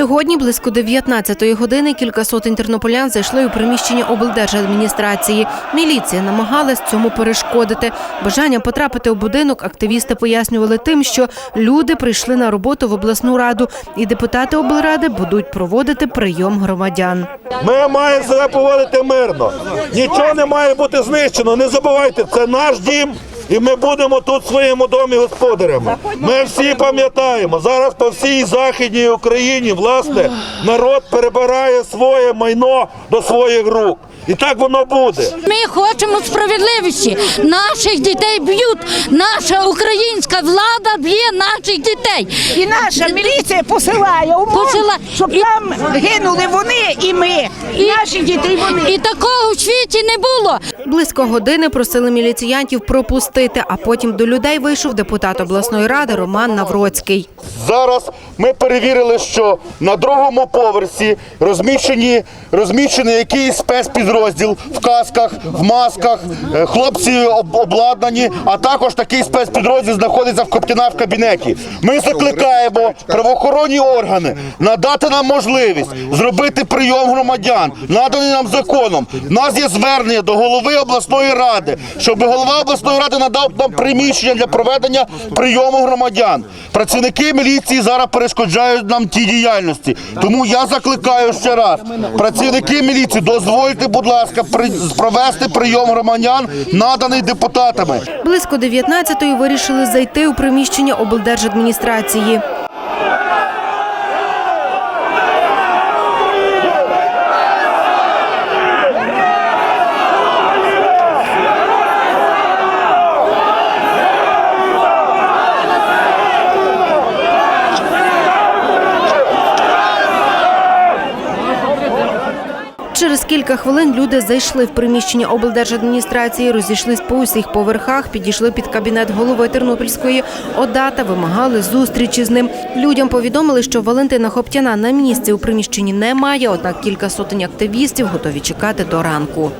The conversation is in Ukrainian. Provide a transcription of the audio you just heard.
Сьогодні близько 19-ї години кілька сотень тернополян зайшли у приміщення облдержадміністрації. Міліція намагалась цьому перешкодити. Бажання потрапити у будинок активісти пояснювали тим, що люди прийшли на роботу в обласну раду, і депутати облради будуть проводити прийом громадян. Ми маємо себе поводити мирно. Нічого не має бути знищено. Не забувайте, це наш дім. І ми будемо тут в своєму домі господарями. Ми всі пам'ятаємо, зараз по всій західній Україні власне народ перебирає своє майно до своїх рук. І так воно буде. Ми хочемо справедливості. Наших дітей б'ють. Наша українська влада б'є наших дітей. І наша міліція посилає умов, Посила- щоб і- там гинули вони і ми, і наші діти, і вони. І такого в світі не було. Близько години просили міліціянтів пропустити, а потім до людей вийшов депутат обласної ради Роман Навроцький. Зараз ми перевірили, що на другому поверсі розміщені, розміщений якийсь спецпідрозділ в касках, в масках, е, хлопці обладнані, а також такий спецпідрозділ знаходиться в Коптіна в кабінеті. Ми закликаємо правоохоронні органи надати нам можливість зробити прийом громадян, наданий нам законом. У нас є звернення до голови обласної ради, щоб голова обласної ради надав нам приміщення для проведення прийому громадян. Працівники міліції зараз перешкоджають нам тій діяльності. Тому я закликаю ще раз: працівники міліції, дозвольте, будь ласка, провести прийом громадян, наданий депутатами. Близько 19-ї вирішили зайти у приміщення облдержадміністрації. Через кілька хвилин люди зайшли в приміщення облдержадміністрації, розійшлись по усіх поверхах, підійшли під кабінет голови Тернопільської ОДА та вимагали зустрічі з ним. Людям повідомили, що Валентина Хоптяна на місці у приміщенні немає, однак кілька сотень активістів готові чекати до ранку.